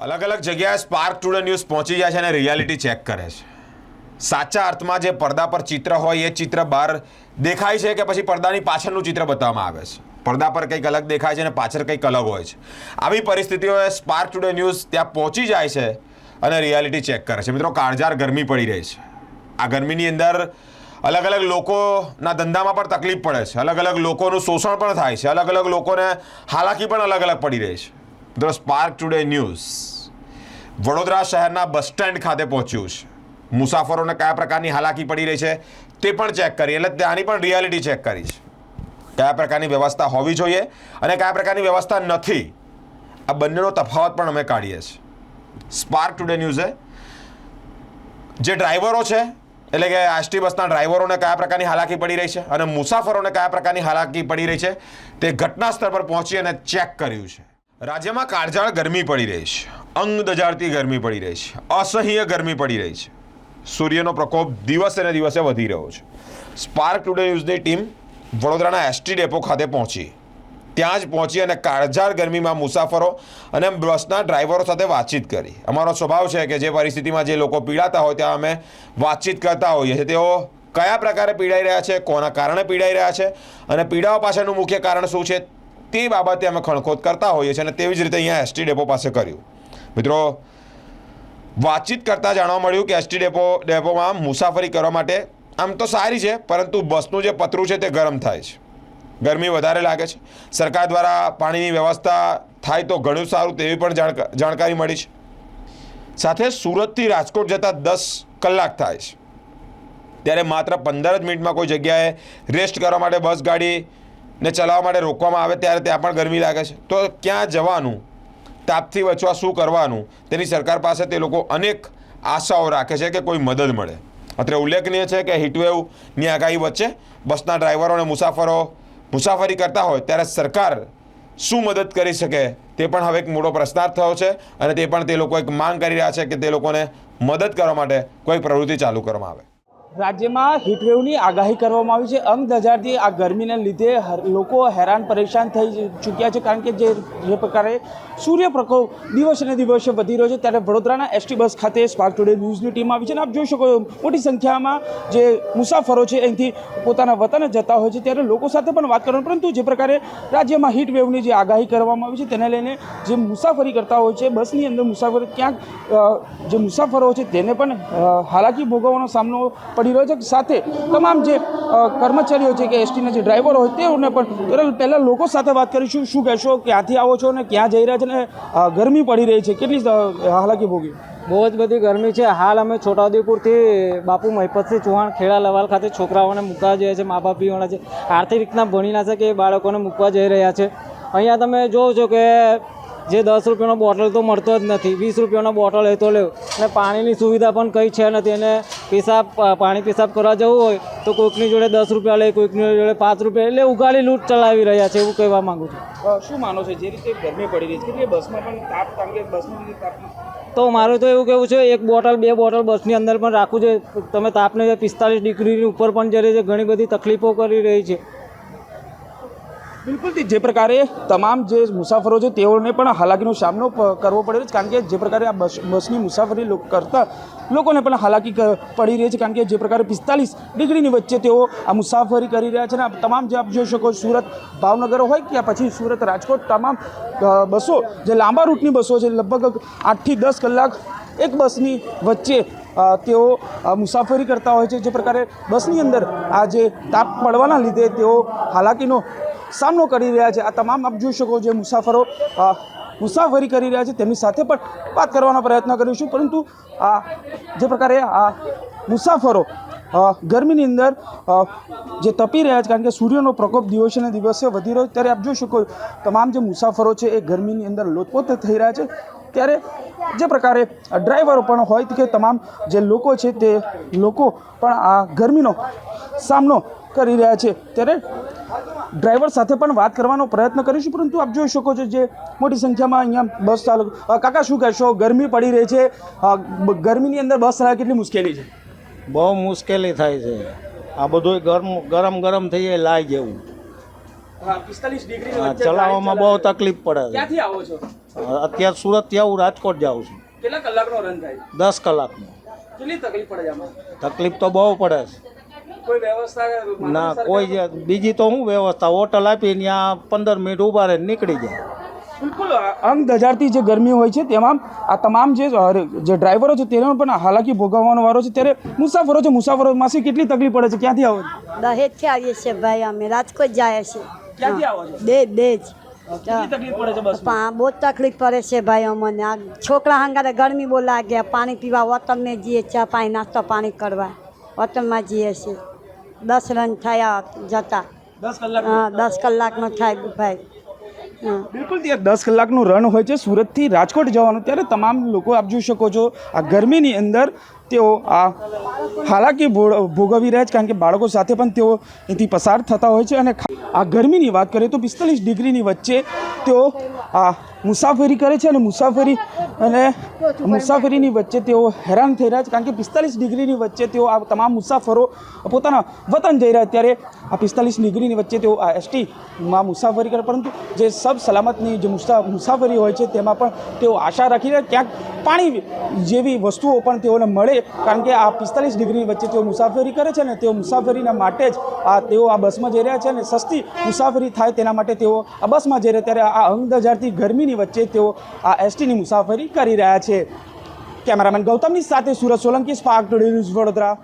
અલગ અલગ જગ્યાએ સ્પાર્ક ટુડે ન્યૂઝ પહોંચી જાય છે અને રિયાલિટી ચેક કરે છે. સાચા અર્થમાં જે પડદા પર ચિત્ર હોય, એ ચિત્ર બહાર દેખાય છે કે પછી પડદાની પાછળનું ચિત્ર બતાવવામાં આવે છે? પડદા પર કંઈક અલગ દેખાય છે અને પાછળ કંઈક અલગ હોય છે. આવી પરિસ્થિતિઓએ સ્પાર્ક ટુડે ન્યૂઝ ત્યાં પહોંચી જાય છે અને રિયાલિટી ચેક કરે છે. મિત્રો કાળજાર ગરમી પડી રહી છે. આ ગરમીની અંદર અલગ અલગ લોકોના ધંધામાં પણ તકલીફ પડે છે. અલગ અલગ લોકોનું શોષણ પણ થાય છે. અલગ અલગ લોકોને હાલાકી પણ અલગ અલગ પડી રહી છે. મિત્રો સ્પાર્ક ટુડે ન્યૂઝ વડોદરા શહેરના બસ સ્ટેન્ડ ખાતે પહોંચ્યું છે. મુસાફરોને કયા પ્રકારની હાલાકી પડી રહી છે તે પણ ચેક કરી, એટલે ત્યાંની પણ રિયાલિટી ચેક કરી છે. કયા પ્રકારની વ્યવસ્થા હોવી જોઈએ અને કયા પ્રકારની વ્યવસ્થા નથી, આ બંનેનો તફાવત પણ અમે કાઢીએ છીએ. સ્પાર્ક ટુડે ન્યૂઝે જે ડ્રાઈવરો છે, એટલે કે આષ્ટી બસના ડ્રાઈવરોને કયા પ્રકારની હાલાકી પડી રહી છે અને મુસાફરોને કયા પ્રકારની હાલાકી પડી રહી છે તે ઘટના સ્થળ પર પહોંચી અને ચેક કર્યું છે. રાજ્યમાં કાળજાળ ગરમી પડી રહી છે. અંગ દજાડતી ગરમી પડી રહી છે. અસહ્ય ગરમી પડી રહી છે. સૂર્યનો પ્રકોપ દિવસે ને દિવસે વધી રહ્યો છે. સ્પાર્ક ટુડે ન્યૂઝની ટીમ વડોદરાના એસટી ડેપો ખાતે પહોંચી. ત્યાં જ પહોંચી અને કાળજાળ ગરમીમાં મુસાફરો અને બસના ડ્રાઈવરો સાથે વાતચીત કરી. અમારો સ્વભાવ છે કે જે પરિસ્થિતિમાં જે લોકો પીડાતા હોય ત્યાં અમે વાતચીત કરતા હોઈએ છીએ. તેઓ કયા પ્રકારે પીડાઈ રહ્યા છે, કોના કારણે પીડાઈ રહ્યા છે અને પીડાઓ પાછળનું મુખ્ય કારણ શું છે તે બાબતે અમે ખણખોદ કરતા હોઈએ છીએ અને તેવી જ રીતે અહીંયા એસટી ડેપો પાસે કર્યું. મિત્રો, વાતચીત કરતાં જાણવા મળ્યું કે એસટી ડેપો, ડેપોમાં મુસાફરી કરવા માટે આમ તો સારી છે, પરંતુ બસનું જે પતરું છે તે ગરમ થાય છે. ગરમી વધારે લાગે છે. સરકાર દ્વારા પાણીની વ્યવસ્થા થાય તો ઘણું સારું તેવી પણ જાણકા- જાણકારી મળી છે. સાથે સુરતથી રાજકોટ જતાં દસ કલાક થાય છે. ત્યારે માત્ર પંદર જ મિનિટમાં કોઈ જગ્યાએ રેસ્ટ કરવા માટે બસ ગાડીને ચલાવવા માટે રોકવામાં આવે ત્યારે ત્યાં પણ ગરમી લાગે છે. તો ક્યાં જવાનું? તાપથી બચવા શું કરવાનું? તેની સરકાર પાસે તે લોકો અનેક આશાઓ રાખે છે કે કોઈ મદદ મળે. અત્રે ઉલ્લેખનીય છે કે હીટવેવની આગાહી વચ્ચે બસના ડ્રાઈવરો અને મુસાફરો મુસાફરી કરતા હોય ત્યારે સરકાર શું મદદ કરી શકે તે પણ હવે એક મોટો પ્રશ્નાર્થ થયો છે અને તે પણ તે લોકો એક માંગ કરી રહ્યા છે કે તે લોકોને મદદ કરવા માટે કોઈ પ્રવૃત્તિ ચાલુ કરવામાં આવે. રાજ્યમાં હીટવેવની આગાહી કરવામાં આવી છે. અંગ ધજારથી આ ગરમીને લીધે લોકો હેરાન પરેશાન થઈ ચૂક્યા છે કારણ કે જે જે પ્રકારે સૂર્ય પ્રકોપ દિવસે ને દિવસે વધી રહ્યો છે. ત્યારે વડોદરાના એસટી બસ ખાતે સ્પાર્ક ટુડે ન્યૂઝની ટીમ આવી છે અને આપ જોઈ શકો મોટી સંખ્યામાં જે મુસાફરો છે અહીંથી પોતાના વતન જતા હોય છે. ત્યારે લોકો સાથે પણ વાત કરવાનું, પરંતુ જે પ્રકારે રાજ્યમાં હીટ વેવની જે આગાહી કરવામાં આવી છે, તેને લઈને જે મુસાફરી કરતા હોય છે, બસની અંદર મુસાફરી ક્યાંક જે મુસાફરો છે, તેને પણ હાલાકી ભોગવવાનો સામનો પડી રહ્યો છે. સાથે તમામ જે કર્મચારીઓ છે કે એસટીના જે ડ્રાઈવરો હોય તેઓને પણ પહેલાં લોકો સાથે વાત કરીશું. શું કહેશો? ક્યાંથી આવો છો અને ક્યાં જઈ રહ્યા છે? અને ગરમી પડી રહી છે. કેટલી હાલાકી ભોગી બહુ જ બધી ગરમી છે. હાલ અમે છોટાઉદેપુરથી બાપુ મહિપતસિંહ ચૌહાણ ખેડા લવાલ ખાતે છોકરાઓને મૂકવા જઈએ છીએ. મા બાપ છે આર્થિક રીતના ભણી ના શકે એ બાળકોને મૂકવા જઈ રહ્યા છે. અહીંયા તમે જોવો છો કે જે દસ રૂપિયાનો બોટલ તો મળતો જ નથી. વીસ રૂપિયાનો બોટલ એ તો લેવ અને પાણીની સુવિધા પણ કંઈ છે નથી. અને પેશાબ પાણી પેશાબ કરવા જવું હોય તો કોઈકની જોડે દસ રૂપિયા લે કોઈકની જોડે પાંચ રૂપિયા એટલે ઉગાડી લૂંટ ચલાવી રહ્યા છે એવું કહેવા માગું છું. શું માનો છે? જે રીતે ગરમી પડી રહી છે કે બસમાં પણ તાપ કારણ કે બસની તાપ તો મારું તો એવું કેવું છે એક બોટલ બે બોટલ બસની અંદર પણ રાખવું છે તમે તાપને પિસ્તાલીસ ડિગ્રીની ઉપર પણ જઈ રહી છે ઘણી બધી તકલીફો કરી રહી છે બિલકુલ જે. પ્રકારે તમામ જે મુસાફરો છે, તેઓને પણ હાલાકીનો સામનો કરવો પડે છે, કારણ કે જે પ્રકારે આ બસ, બસની મુસાફરી કરતા લોકોને પણ હાલાકી પડી રહી છે, કારણ કે જે પ્રકારે પિસ્તાલીસ ડિગ્રીની વચ્ચે તેઓ આ મુસાફરી કરી રહ્યા છે અને તમામ જે આપ જોઈ શકો સુરત ભાવનગર હોય કે પછી સુરત રાજકોટ, તમામ બસો, જે લાંબા રૂટની બસો છે, લગભગ આઠથી દસ કલાક એક બસની વચ્ચે તેઓ મુસાફરી કરતા હોય છે. જે પ્રકારે બસની અંદર આ જે તાપ પડવાના લીધે તેઓ હાલાકીનો સામનો કરી રહ્યા છે. આ તમામ આપ જોઈ શકો જે મુસાફરો મુસાફરી કરી રહ્યા છે તેમની સાથે પણ વાત કરવાનો પ્રયત્ન કરીશું પરંતુ આ જે પ્રકારે આ મુસાફરો ગરમીની અંદર જે તપી રહ્યા છે, કારણ કે સૂર્યનો પ્રકોપ દિવસે ને દિવસે વધી રહ્યો ત્યારે આપ જોઈ શકો તમામ જે મુસાફરો છે એ ગરમીની અંદર લોતપોત થઈ રહ્યા છે. ત્યારે જે પ્રકારે ડ્રાઈવરો પણ હોય કે તમામ જે લોકો છે તે લોકો પણ આ ગરમીનો સામનો કરી રહ્યા છે. ત્યારે ડ્રાઈવર સાથે પણ વાત કરવાનો પ્રયત્ન કરીશું પરંતુ આપ જોઈ શકો છો જે મોટી સંખ્યામાં અહીંયા બસ ચાલક કાકા શું કહેશો? ગરમી પડી રહી છે. ગરમીની અંદર બસ ચલાવવા કેટલી મુશ્કેલી છે? બહુ મુશ્કેલી થાય છે. આ બધું ગરમ ગરમ ગરમ થઈ જાય લાય જેવું. ચલાવવામાં બહુ તકલીફ પડે છે. અત્યારે સુરતથી આવું રાજકોટ જાઉં છું. કેટલા કલાકનો રન થાય? દસ કલાકનો. કેટલી તકલીફ પડે તકલીફ તો બહુ પડે છે. કોઈ વ્યવસ્થા ના કોઈ બીજી તો શું વ્યવસ્થા હોટલ આપી ત્યાં પંદર મિનિટ ઊભા રહે નીકળી જાય. બિલકુલ અંગ દજાડતી જે ગરમી હોય છે તેમાં આ તમામ જે જે ડ્રાઈવરો છે તેને પણ હાલાકી ભોગવવાનો વારો છે. ત્યારે મુસાફરો છે મુસાફરો માસી કેટલી તકલીફ પડે છે? ક્યાંથી આવો છો? દહેજથી આવીએ છીએ ભાઈ અમે રાજકોટ જાય છે. ક્યાંથી આવો છો? દે દેજ પડે છે બહુ જ તકલીફ પડે છે ભાઈ અમને. આ છોકરા હંગારે ગરમી બહુ લાગે પાણી પીવા વતનને જઈએ ચા પાણી નાસ્તો પાણી કરવા વતનમાં જઈએ છીએ. દસ રન થયા જતા. દસ કલાક હા દસ કલાકનો થાય ભાઈ. હા. બિલકુલ ત્યાં દસ કલાકનું રન હોય છે સુરતથી રાજકોટ જવાનું. ત્યારે તમામ લોકો આપ જોઈ શકો છો આ ગરમીની અંદર તેઓ આ હાલાકી ભોગવી રહ્યા છે કારણ કે બાળકો સાથે પણ તેઓ અહીંથી પસાર થતા હોય છે અને આ ગરમીની વાત કરીએ તો પિસ્તાલીસ ડિગ્રીની વચ્ચે તેઓ આ મુસાફરી કરે છે અને મુસાફરી અને મુસાફરીની વચ્ચે તેઓ હેરાન થઈ રહ્યા છે કારણ કે પિસ્તાલીસ ડિગ્રીની વચ્ચે તેઓ આ તમામ મુસાફરો પોતાના વતન જઈ રહ્યા ત્યારે આ પિસ્તાલીસ ડિગ્રીની વચ્ચે તેઓ આ એસટીમાં મુસાફરી કરે પરંતુ જે સબ સલામતની જે મુસા, મુસાફરી હોય છે તેમાં પણ તેઓ આશા રાખી રહ્યા ક્યાંક પાણી જેવી વસ્તુઓ પણ તેઓને મળે કારણ કે આ પિસ્તાલીસ ડિગ્રી વચ્ચે તેઓ મુસાફરી કરે છે ને તેઓ મુસાફરીના માટે જ આ તેઓ આ બસમાં જઈ રહ્યા છે અને સસ્તી મુસાફરી થાય તેના માટે તેઓ આ બસમાં જઈ રહ્યા ત્યારે આ અંગ હજારથી ગરમીની વચ્ચે તેઓ આ એસટીની મુસાફરી કરી રહ્યા છે. કેમેરામેન ગૌતમની સાથે Surat Solanki, Spark Today news Vadodara.